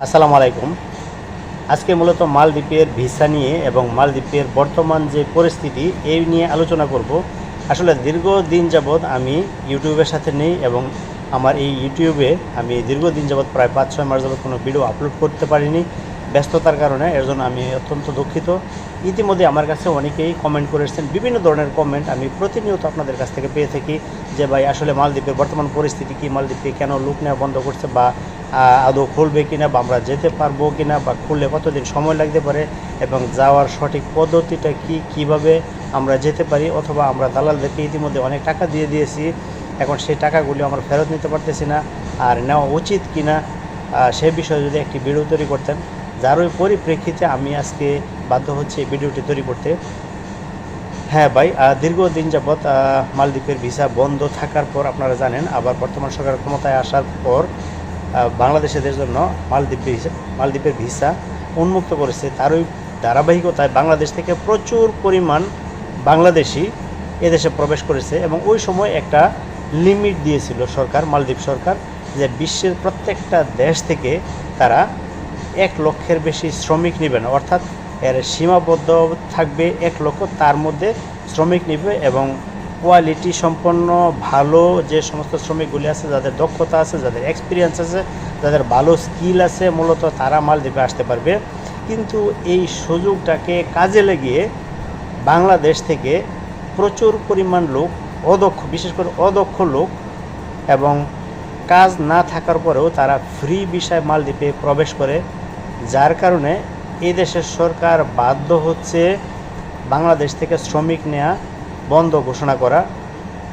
আসসালামু আলাইকুম। আজকে মূলত মালদ্বীপের ভিসা নিয়ে এবং মালদ্বীপের বর্তমান যে পরিস্থিতি, এই নিয়ে আলোচনা করব। আসলে দীর্ঘদিন যাবৎ আমি ইউটিউবের সাথে নেই এবং আমার এই ইউটিউবে আমি দীর্ঘদিন যাবৎ প্রায় পাঁচ ছয় মাস যাবৎ কোনো ভিডিও আপলোড করতে পারিনি ব্যস্ততার কারণে, এর জন্য আমি অত্যন্ত দুঃখিত। ইতিমধ্যে আমার কাছে অনেকেই কমেন্ট করেছেন বিভিন্ন ধরনের কমেন্ট আমি প্রতিনিয়ত আপনাদের কাছ থেকে পেয়ে থাকি যে, ভাই, আসলে মালদ্বীপের বর্তমান পরিস্থিতি কি? মালদ্বীপে কেন লুক নেওয়া বন্ধ করছে বা আদৌ খুলবে কিনা বা আমরা যেতে পারব কিনা বা খুললে কতদিন সময় লাগতে পারে এবং যাওয়ার সঠিক পদ্ধতিটা কি, কীভাবে আমরা যেতে পারি অথবা আমরা দালালদেরকে ইতিমধ্যে অনেক টাকা দিয়ে দিয়েছি, এখন সেই টাকাগুলি আমরা ফেরত নিতে পারতেছি না আর নেওয়া উচিত কিনা সে বিষয়ে যদি একটি ভিডিও তৈরি করতেন, যার ওই পরিপ্রেক্ষিতে আমি আজকে বাধ্য হচ্ছি এই ভিডিওটি তৈরি করতে। হ্যাঁ ভাই দীর্ঘদিন যাবৎ মালদ্বীপের ভিসা বন্ধ থাকার পর আপনারা জানেন, আবার বর্তমান সরকার ক্ষমতায় আসার পর বাংলাদেশিদের জন্য মালদ্বীপ মালদ্বীপের ভিসা উন্মুক্ত করেছে। তারই ধারাবাহিকতায় বাংলাদেশ থেকে প্রচুর পরিমাণ বাংলাদেশি এদেশে প্রবেশ করেছে এবং ওই সময় একটা লিমিট দিয়েছিল সরকার, মালদ্বীপ সরকার, যে বিশ্বের প্রত্যেকটা দেশ থেকে তারা এক লক্ষের বেশি শ্রমিক নেবে না। অর্থাৎ এর সীমাবদ্ধ থাকবে এক লক্ষ, তার মধ্যে শ্রমিক নেবে এবং কোয়ালিটি সম্পন্ন, ভালো যে সমস্ত শ্রমিকগুলি আছে, যাদের দক্ষতা আছে, যাদের এক্সপিরিয়েন্স আছে, যাদের ভালো স্কিল আছে, মূলত তারা মালদ্বীপে আসতে পারবে। কিন্তু এই সুযোগটাকে কাজে লাগিয়ে বাংলাদেশ থেকে প্রচুর পরিমাণ লোক, অদক্ষ, বিশেষ করে অদক্ষ লোক এবং কাজ না থাকার পরেও তারা ফ্রি বিষয় মালদ্বীপে প্রবেশ করে, যার কারণে এই দেশের সরকার বাধ্য হচ্ছে বাংলাদেশ থেকে শ্রমিক নেওয়া বন্ধ ঘোষণা করা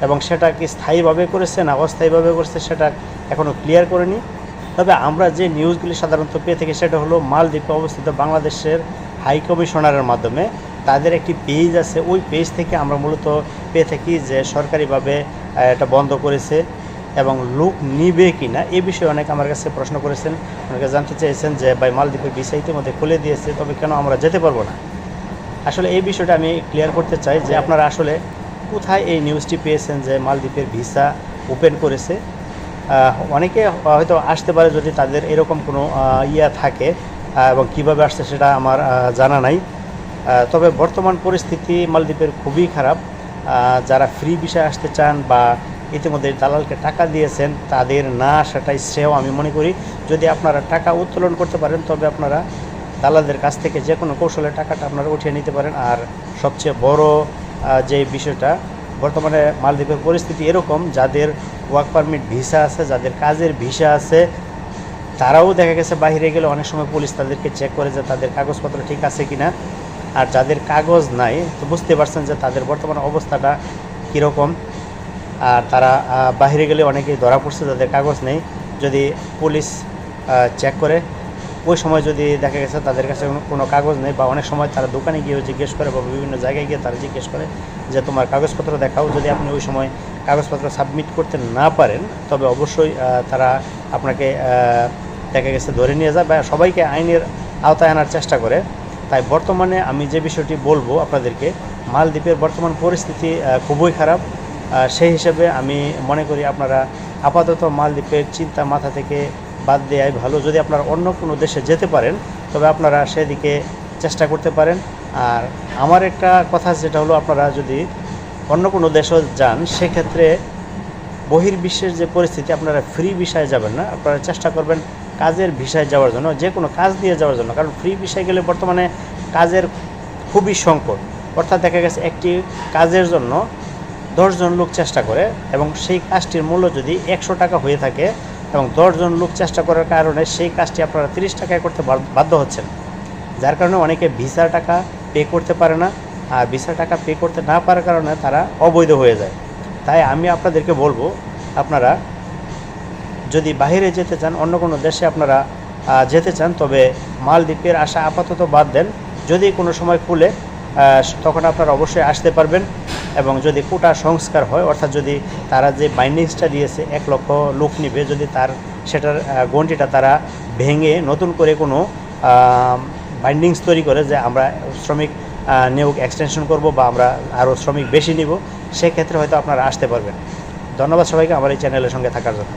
এবং সেটা কি স্থায়ীভাবে করেছে না অস্থায়ীভাবে করেছে সেটা এখনও ক্লিয়ার করেনি। তবে আমরা যে নিউজগুলি সাধারণত পেয়ে থাকি সেটা হলো মালদ্বীপে অবস্থিত বাংলাদেশের হাই কমিশনারের মাধ্যমে। তাদের একটি পেজ আছে, ওই পেজ থেকে আমরা মূলত পেয়ে থাকি যে সরকারিভাবে এটা বন্ধ করেছে এবং লোক নিবে কি না এ বিষয়ে অনেক আমার কাছে প্রশ্ন করেছেন। অনেকে জানতে চেয়েছেন যে, ভাই, মালদ্বীপের ভিসা ইতিমধ্যে খুলে দিয়েছে, তবে কেন আমরা যেতে পারব না? আসলে এই বিষয়টা আমি ক্লিয়ার করতে চাই যে আপনারা আসলে কোথায় এই নিউজটি পেয়েছেন যে মালদ্বীপের ভিসা ওপেন করেছে? অনেকে হয়তো আসতে পারে যদি তাদের এরকম কোনো ইয়া থাকে এবং কীভাবে আসছে সেটা আমার জানা নাই। তবে বর্তমান পরিস্থিতি মালদ্বীপের খুবই খারাপ। যারা ফ্রি বিষয়ে আসতে চান বা ইতিমধ্যে দালালকে টাকা দিয়েছেন, তাদের না সেটাই শ্রেয় আমি মনে করি। যদি আপনারা টাকা উত্তোলন করতে পারেন, তবে আপনারা দালালদের কাছ থেকে যে কোনো কৌশলে টাকাটা আপনারা উঠিয়ে নিতে পারেন। আর সবচেয়ে বড় যে বিষয়টা, বর্তমানে মালদ্বীপের পরিস্থিতি এরকম, যাদের ওয়ার্ক পারমিট ভিসা আছে, যাদের কাজের ভিসা আছে, তারাও দেখা গেছে বাইরে গেলে অনেক সময় পুলিশ তাদেরকে চেক করে যে তাদের কাগজপত্র ঠিক আছে কিনা। আর যাদের কাগজ নাই, তো বুঝতে পারছেন যে তাদের বর্তমান অবস্থাটা কীরকম। আর তারা বাইরে গেলে অনেকেই ধরা পড়ছে যাদের কাগজ নেই। যদি পুলিশ চেক করে ওই সময় যদি দেখা গেছে তাদের কাছে কোনো- কাগজ নেই বা অনেক সময় তারা দোকানে গিয়ে জিজ্ঞেস করে বা বিভিন্ন জায়গায় গিয়ে তারা জিজ্ঞেস করে যে তোমার কাগজপত্র দেখাও। যদি আপনি ওই সময় কাগজপত্র সাবমিট করতে না পারেন, তবে অবশ্যই তারা আপনাকে দেখা গেছে ধরে নিয়ে যায় বা সবাইকে আইনের আওতায় আনার চেষ্টা করে। তাই বর্তমানে আমি যে বিষয়টি বলব আপনাদেরকে, মালদ্বীপের বর্তমান পরিস্থিতি খুবই খারাপ। সেই হিসেবে আমি মনে করি আপনারা আপাতত মালদ্বীপের চিন্তা মাথা থেকে বাদ দেওয়াই ভালো। যদি আপনারা অন্য কোনো দেশে যেতে পারেন, তবে আপনারা সেদিকে চেষ্টা করতে পারেন। আর আমার একটা কথা যেটা হলো আপনারা যদি অন্য কোনো দেশও যান, সেক্ষেত্রে বহির্বিশ্বের যে পরিস্থিতি, আপনারা ফ্রি ভিসায় যাবেন না। আপনারা চেষ্টা করবেন কাজের ভিসায় যাওয়ার জন্য, যে কোনো কাজ দিয়ে যাওয়ার জন্য। কারণ ফ্রি ভিসায় গেলে বর্তমানে কাজের খুবই সংকট। অর্থাৎ দেখা গেছে, একটি কাজের জন্য দশজন লোক চেষ্টা করে এবং সেই কাজটির মূল্য যদি একশো টাকা হয়ে থাকে এবং দশজন লোক চেষ্টা করার কারণে সেই কাজটি আপনারা তিরিশ টাকায় করতে বাধ্য- হচ্ছেন। যার কারণে অনেকে ভিসার টাকা পে করতে পারে না আর ভিসার টাকা পে করতে না পারার কারণে তারা অবৈধ হয়ে যায়। তাই আমি আপনাদেরকে বলব, আপনারা যদি বাইরে যেতে চান, অন্য কোনো দেশে আপনারা যেতে চান, তবে মালদ্বীপের আশা আপাতত বাদ দেন। যদি কোনো সময় খুলে তখন আপনারা অবশ্যই আসতে পারবেন। এবং যদি কোটা সংস্কার হয়, অর্থাৎ যদি তারা যে বাইন্ডিংসটা দিয়েছে, এক লক্ষ লোক নিবে, যদি তার সেটার গন্ডিটা তারা ভেঙে নতুন করে কোনো বাইন্ডিংস তৈরি করে যে আমরা শ্রমিক নিয়োগ এক্সটেনশন করব বা আমরা আরও শ্রমিক বেশি নিব, সেক্ষেত্রে হয়তো আপনারা আসতে পারবেন। ধন্যবাদ সবাইকে, আমার এই চ্যানেলের সঙ্গে থাকার জন্য।